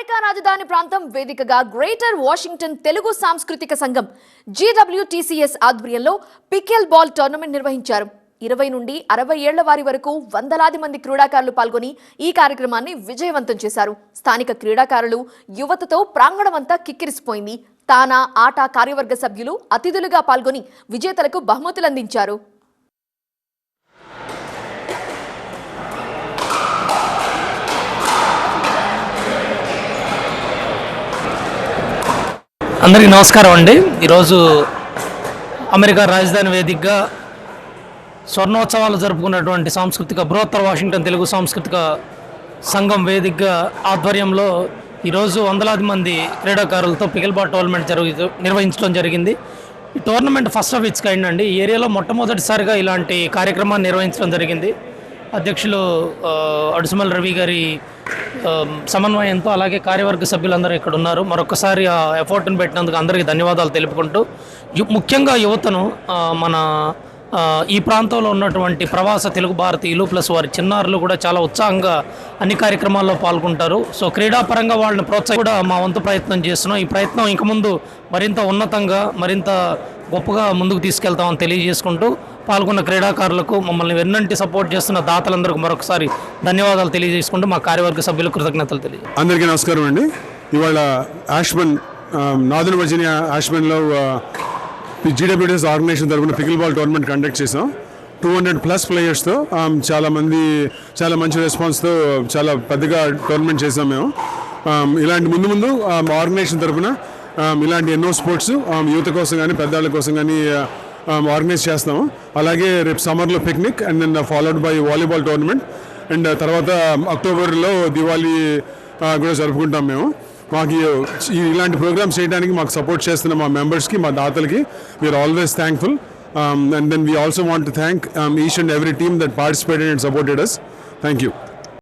America రాజధాని ప్రాంతం వేదికగా గ్రేటర్ వాషింగ్టన్ తెలుగు సాంస్కృతిక సంఘం జీడబ్ల్యూటీసీఎస్ ఆధ్వర్యంలో పికెల్ బాల్ టోర్నమెంట్ నిర్వహించారు. ఇరవై నుండి అరవై ఏళ్ళ వారి వరకు వందలాది మంది క్రీడాకారులు పాల్గొని ఈ కార్యక్రమాన్ని విజయవంతం చేశారు. స్థానిక క్రీడాకారులు యువతతో ప్రాంగణమంతా కిక్కిరిసిపోయింది. తానా ఆట కార్యవర్గ సభ్యులు అతిథులుగా పాల్గొని విజేతలకు బహుమతులు అందించారు అందరికీ నమస్కారం అండి. ఈరోజు అమెరికా రాజధాని వేదికగా స్వర్ణోత్సవాలు జరుపుకున్నటువంటి సాంస్కృతిక బృహత్తర వాషింగ్టన్ తెలుగు సాంస్కృతిక సంఘం వేదికగా ఆధ్వర్యంలో ఈరోజు వందలాది మంది క్రీడాకారులతో పికిల్బాట్ టోర్నమెంట్ జరుగు నిర్వహించడం జరిగింది. ఈ tournament first of its kind అండి. ఈ ఏరియాలో మొట్టమొదటిసారిగా ఇలాంటి కార్యక్రమాన్ని నిర్వహించడం జరిగింది. అధ్యక్షులు అడుసుమల్ రవి గారి సమన్వయంతో అలాగే కార్యవర్గ సభ్యులందరూ ఇక్కడ ఉన్నారు. మరొకసారి ఆ ఎఫర్ట్ను పెట్టినందుకు అందరికీ ధన్యవాదాలు తెలుపుకుంటూ యు- ముఖ్యంగా యువతను మన ఈ ప్రాంతంలో ఉన్నటువంటి ప్రవాస తెలుగు భారతీయులు ప్లస్ వారి చిన్నారులు కూడా చాలా ఉత్సాహంగా అన్ని కార్యక్రమాల్లో పాల్గొంటారు. సో క్రీడాపరంగా వాళ్ళని ప్రోత్సహం కూడా మా వంతు ప్రయత్నం చేస్తున్నాం. ఈ ప్రయత్నం ఇంక ముందు మరింత ఉన్నతంగా మరింత గొప్పగా ముందుకు తీసుకెళ్తామని తెలియజేసుకుంటూ పాల్గొన్న క్రీడాకారులకు మమ్మల్ని వెన్నంటి సపోర్ట్ చేస్తున్న దాతలందరికీ మరొకసారి ధన్యవాదాలు తెలియజేసుకుంటూ మా కార్యవర్గ సభ్యులకు కృతజ్ఞతలు తెలియ అందరికీ నమస్కారం అండి. ఇవాళ యాష్మన్ నార్దర్న్ వర్జీనియా యాష్మన్లో జీడబ్ల్యూడిఎస్ ఆర్గనైజేషన్ తరపున పికిల్ బాల్ టోర్నమెంట్ కండక్ట్ చేసాం టూ హండ్రెడ్ ప్లస్ ప్లేయర్స్తో చాలామంది చాలా మంచి రెస్పాన్స్తో చాలా పెద్దగా టోర్నమెంట్ చేసాం మేము. ఇలాంటి ముందు ముందు ఆర్గనైజేషన్ తరఫున ఇలాంటి ఎన్నో స్పోర్ట్స్ యువత కోసం కానీ పెద్దవాళ్ళ కోసం కానీ Um, ఆర్గనైజ్ చేస్తాము అలాగే రేపు సమ్మర్లో picnic and then followed by volleyball tournament and తర్వాత um, అక్టోబర్లో దివాళీ uh, కూడా జరుపుకుంటాం మేము. మాకు ఈ- ఇలాంటి ప్రోగ్రామ్స్ చేయడానికి మాకు సపోర్ట్ చేస్తున్న మా మెంబర్స్కి మా దాతలకి we are always thankful and then we also want to thank each and every team that participated and supported us thank you